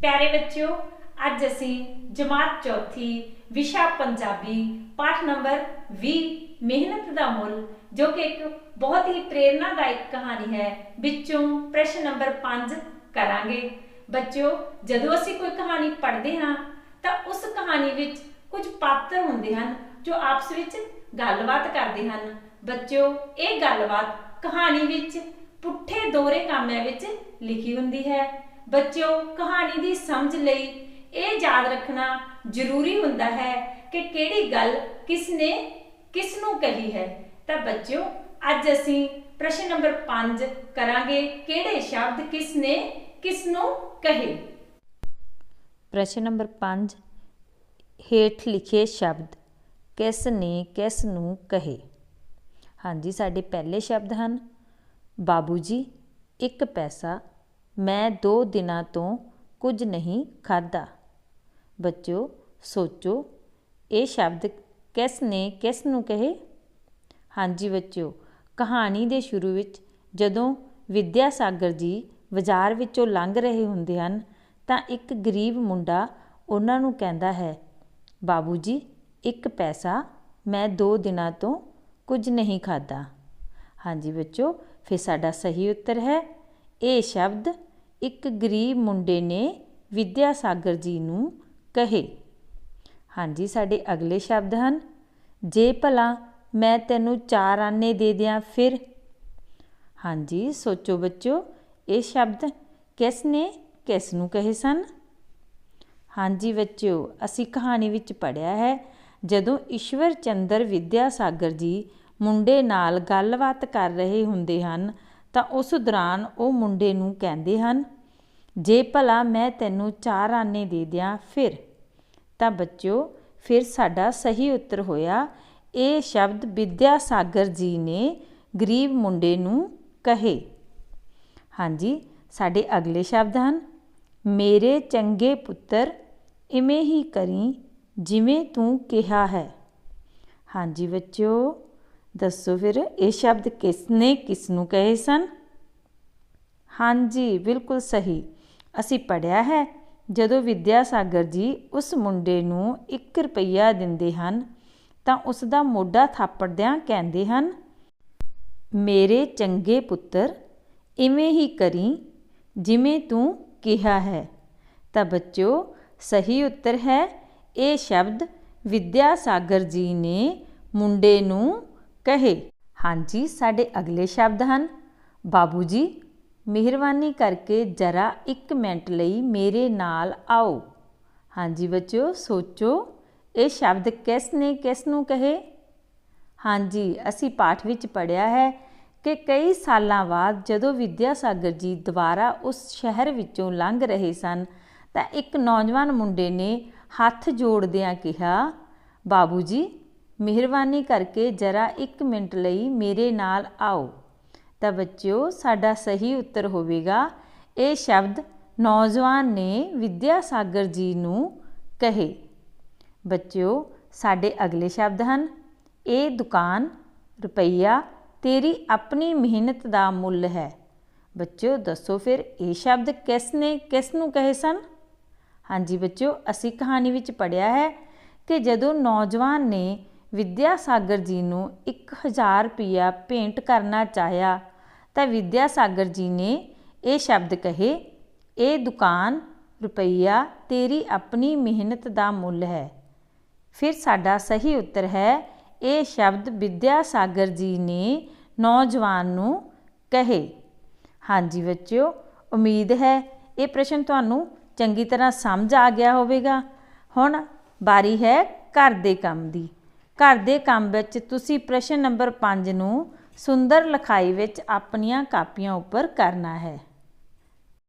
ਪਿਆਰੇ ਬੱਚਿਓ, ਅੱਜ ਅਸੀਂ ਜਮਾਤ ਚੌਥੀ ਵਿਸ਼ਾ ਪੰਜਾਬੀ ਪਾਠ ਨੰਬਰ 20 ਮਿਹਨਤ ਦਾ ਮੁੱਲ, ਜੋ ਕਿ ਇੱਕ ਬਹੁਤ ਹੀ ਪ੍ਰੇਰਨਾਦਾਇਕ ਕਹਾਣੀ ਹੈ, ਵਿੱਚੋਂ ਪ੍ਰਸ਼ਨ ਨੰਬਰ 5 ਕਰਾਂਗੇ। ਬੱਚਿਓ, ਜਦੋਂ ਅਸੀਂ ਕੋਈ ਕਹਾਣੀ ਪੜ੍ਹਦੇ ਹਾਂ, ਤਾਂ ਉਸ ਕਹਾਣੀ ਵਿੱਚ ਕੁਝ ਪਾਤਰ ਹੁੰਦੇ ਹਨ, ਜੋ ਆਪਸ ਵਿੱਚ ਗੱਲਬਾਤ ਕਰਦੇ ਹਨ। ਬੱਚਿਓ, ਇਹ ਗੱਲਬਾਤ ਕਹਾਣੀ ਵਿੱਚ ਪੁੱਠੇ ਦੋਹਰੇ ਕਾਮਿਆਂ ਵਿੱਚ ਲਿਖੀ ਹੁੰਦੀ ਹੈ। ਬੱਚਿਓ, ਕਹਾਣੀ ਦੀ ਸਮਝ ਲਈ ਇਹ ਯਾਦ ਰੱਖਣਾ ਜ਼ਰੂਰੀ ਹੁੰਦਾ ਹੈ ਕਿ ਕਿਹੜੀ ਗੱਲ ਕਿਸ ਨੇ ਕਿਸ ਨੂੰ ਕਹੀ ਹੈ। ਤਾਂ ਬੱਚਿਓ, ਅੱਜ ਅਸੀਂ ਪ੍ਰਸ਼ਨ ਨੰਬਰ 5 ਕਰਾਂਗੇ, ਕਿਹੜੇ ਸ਼ਬਦ ਕਿਸ ਨੇ ਕਿਸ ਨੂੰ ਕਹੇ? ਪ੍ਰਸ਼ਨ ਨੰਬਰ 5 ਹੇਠ ਲਿਖੇ ਸ਼ਬਦ ਕਿਸ ਨੇ ਕਿਸ ਨੂੰ ਕਹੇ? ਹਾਂਜੀ, ਸਾਡੇ ਪਹਿਲੇ ਸ਼ਬਦ ਹਨ, ਬਾਬੂ ਜੀ, ਇੱਕ ਪੈਸਾ ਮੈਂ ਦੋ ਦਿਨਾਂ ਤੋਂ ਕੁਝ ਨਹੀਂ ਖਾਧਾ। ਬੱਚਿਓ ਸੋਚੋ, ਇਹ ਸ਼ਬਦ ਕਿਸ ਨੇ ਕਿਸ ਨੂੰ ਕਹੇ? ਹਾਂਜੀ ਬੱਚਿਓ, ਕਹਾਣੀ ਦੇ ਸ਼ੁਰੂ ਵਿੱਚ ਜਦੋਂ ਵਿਦਿਆ ਸਾਗਰ ਜੀ ਬਾਜ਼ਾਰ ਵਿੱਚੋਂ ਲੰਘ ਰਹੇ ਹੁੰਦੇ ਹਨ, ਤਾਂ ਇੱਕ ਗਰੀਬ ਮੁੰਡਾ ਉਹਨਾਂ ਨੂੰ ਕਹਿੰਦਾ ਹੈ, ਬਾਬੂ ਜੀ, ਇੱਕ ਪੈਸਾ, ਮੈਂ ਦੋ ਦਿਨਾਂ ਤੋਂ ਕੁਝ ਨਹੀਂ ਖਾਦਾ ਹਾਂਜੀ ਬੱਚੋ ਫਿਰ ਸਾਡਾ ਸਹੀ ਉੱਤਰ ਹੈ। ਇਹ ਸ਼ਬਦ ਇੱਕ ਗਰੀਬ ਮੁੰਡੇ ਨੇ ਵਿਦਿਆ ਸਾਗਰ ਜੀ ਨੂੰ ਕਹੇ। ਹਾਂਜੀ, ਸਾਡੇ ਅਗਲੇ ਸ਼ਬਦ ਹਨ। ਜੇ ਭਲਾ ਮੈਂ ਤੈਨੂੰ ਚਾਰ ਆਨੇ ਦੇ ਦਿਆਂ ਫਿਰ। ਹਾਂਜੀ, ਸੋਚੋ ਬੱਚੋ ਇਹ ਸ਼ਬਦ ਕਿਸ ਨੇ ਕਿਸ ਨੂੰ ਕਹੇ ਸਨ? ਹਾਂਜੀ ਬੱਚਿਓ, ਅਸੀਂ ਕਹਾਣੀ ਵਿੱਚ ਪੜਿਆ ਹੈ, ਜਦੋਂ ਈਸ਼ਵਰ ਚੰਦਰ ਵਿਦਿਆ ਸਾਗਰ ਜੀ ਮੁੰਡੇ ਨਾਲ ਗੱਲਬਾਤ ਕਰ ਰਹੇ ਹੁੰਦੇ ਹਨ ਤਾਂ ਉਸ ਦੌਰਾਨ ਉਹ ਮੁੰਡੇ ਨੂੰ ਕਹਿੰਦੇ ਹਨ, ਜੇ ਭਲਾ ਮੈਂ ਤੈਨੂੰ ਚਾਰ ਆਨੇ ਦੇ ਦਿਆਂ ਫਿਰ, ਤਾਂ ਬੱਚਿਓ, ਫਿਰ ਸਾਡਾ ਸਹੀ ਉੱਤਰ ਹੋਇਆ ਇਹ ਸ਼ਬਦ ਵਿਦਿਆ ਸਾਗਰ ਜੀ ਨੇ ਗਰੀਬ ਮੁੰਡੇ ਨੂੰ ਕਹੇ। ਹਾਂਜੀ, ਸਾਡੇ ਅਗਲੇ ਸ਼ਬਦ ਹਨ, ਮੇਰੇ ਚੰਗੇ ਪੁੱਤਰ, ਇਵੇਂ ਹੀ ਕਰੀ ਜਿਵੇਂ ਤੂੰ ਕਿਹਾ ਹੈ ਹਾਂਜੀ ਬੱਚਿਓ ਦੱਸੋ ਫਿਰ, ਇਹ ਸ਼ਬਦ ਕਿਸ ਨੇ ਕਿਸ ਨੂੰ ਕਹੇ ਸਨ? ਹਾਂਜੀ, ਬਿਲਕੁਲ ਸਹੀ। ਅਸੀਂ ਪੜਿਆ ਹੈ, ਜਦੋਂ ਵਿਦਿਆ ਸਾਗਰ ਜੀ ਉਸ ਮੁੰਡੇ ਨੂੰ 1 ਰੁਪਈਆ ਦਿੰਦੇ ਹਨ, ਤਾਂ ਉਸ ਦਾ ਮੋਢਾ ਥਾਪੜਦਿਆਂ ਕਹਿੰਦੇ ਹਨ, ਮੇਰੇ ਚੰਗੇ ਪੁੱਤਰ, ਇਵੇਂ ਹੀ ਕਰੀ ਜਿਵੇਂ ਤੂੰ ਕਿਹਾ ਹੈ। ਤਾਂ ਬੱਚਿਓ, ਸਹੀ ਉੱਤਰ ਹੈ, ਇਹ ਸ਼ਬਦ ਵਿਦਿਆ ਸਾਗਰ ਜੀ ਨੇ ਮੁੰਡੇ ਨੂੰ ਕਹੇ, ਹਾਂਜੀ, ਸਾਡੇ ਅਗਲੇ ਸ਼ਬਦ ਹਨ। ਬਾਬੂ ਜੀ, ਮਿਹਰਬਾਨੀ ਕਰਕੇ ਜਰਾ 1 ਮਿੰਟ ਲਈ ਮੇਰੇ ਨਾਲ ਆਓ। ਹਾਂਜੀ ਬੱਚਿਓ, ਸੋਚੋ, ਇਹ ਸ਼ਬਦ ਕਿਸ ਨੇ ਕਿਸ ਨੂੰ ਕਹੇ? ਹਾਂਜੀ, ਅਸੀਂ ਪਾਠ ਵਿੱਚ ਪੜਿਆ ਹੈ ਕਿ ਕਈ ਸਾਲਾਂ ਬਾਅਦ ਜਦੋਂ ਵਿਦਿਆ ਸਾਗਰ ਜੀ ਦੁਬਾਰਾ ਉਸ ਸ਼ਹਿਰ ਵਿੱਚੋਂ ਲੰਘ ਰਹੇ ਸਨ, ਤਾਂ ਇੱਕ ਨੌਜਵਾਨ ਮੁੰਡੇ ਨੇ ਹੱਥ ਜੋੜਦਿਆਂ ਕਿਹਾ, ਬਾਬੂ ਜੀ ਮਿਹਰਬਾਨੀ ਕਰਕੇ ਜਰਾ 1 ਮਿੰਟ ਲਈ ਮੇਰੇ ਨਾਲ ਆਓ। ਤਾਂ ਬੱਚਿਓ, ਸਾਡਾ ਸਹੀ ਉੱਤਰ ਹੋਵੇਗਾ। ਇਹ ਸ਼ਬਦ ਨੌਜਵਾਨ ਨੇ ਵਿਦਿਆ ਸਾਗਰ ਜੀ ਨੂੰ ਕਹੇ। ਬੱਚਿਓ, ਸਾਡੇ ਅਗਲੇ ਸ਼ਬਦ ਹਨ। ਇਹ ਦੁਕਾਨ, ਰੁਪਈਆ, ਤੇਰੀ ਆਪਣੀ ਮਿਹਨਤ ਦਾ ਮੁੱਲ ਹੈ। ਬੱਚਿਓ, ਦੱਸੋ ਫਿਰ, ਇਹ ਸ਼ਬਦ ਕਿਸ ਨੇ, ਕਿਸ ਨੂੰ ਕਹੇ ਸਨ? ਹਾਂਜੀ ਬੱਚਿਓ, ਅਸੀਂ ਕਹਾਣੀ ਵਿੱਚ ਪੜਿਆ ਹੈ ਕਿ ਜਦੋਂ ਨੌਜਵਾਨ ਨੇ ਵਿਦਿਆ ਸਾਗਰ ਜੀ ਨੂੰ 1000 ਰੁਪਇਆ ਭੇਂਟ ਕਰਨਾ ਚਾਹਿਆ, ਤਾਂ ਵਿਦਿਆ ਸਾਗਰ ਜੀ ਨੇ ਇਹ ਸ਼ਬਦ ਕਹੇ, ਇਹ ਦੁਕਾਨ ਰੁਪਈਆ ਤੇਰੀ ਆਪਣੀ ਮਿਹਨਤ ਦਾ ਮੁੱਲ ਹੈ। ਫਿਰ ਸਾਡਾ ਸਹੀ ਉੱਤਰ ਹੈ, ਇਹ ਸ਼ਬਦ ਵਿਦਿਆ ਸਾਗਰ ਜੀ ਨੇ ਨੌਜਵਾਨ ਨੂੰ ਕਹੇ। ਹਾਂਜੀ ਬੱਚਿਓ, ਉਮੀਦ ਹੈ ਇਹ ਪ੍ਰਸ਼ਨ ਤੁਹਾਨੂੰ ਚੰਗੀ ਤਰ੍ਹਾਂ ਸਮਝ ਆ ਗਿਆ ਹੋਵੇਗਾ। ਹੁਣ ਬਾਰੀ ਹੈ ਘਰ ਦੇ ਕੰਮ ਦੀ। ਘਰ ਦੇ ਕੰਮ ਵਿੱਚ ਤੁਸੀਂ ਪ੍ਰਸ਼ਨ ਨੰਬਰ 5 ਨੂੰ ਸੁੰਦਰ ਲਿਖਾਈ ਵਿੱਚ ਆਪਣੀਆਂ ਕਾਪੀਆਂ ਉੱਪਰ ਕਰਨਾ ਹੈ।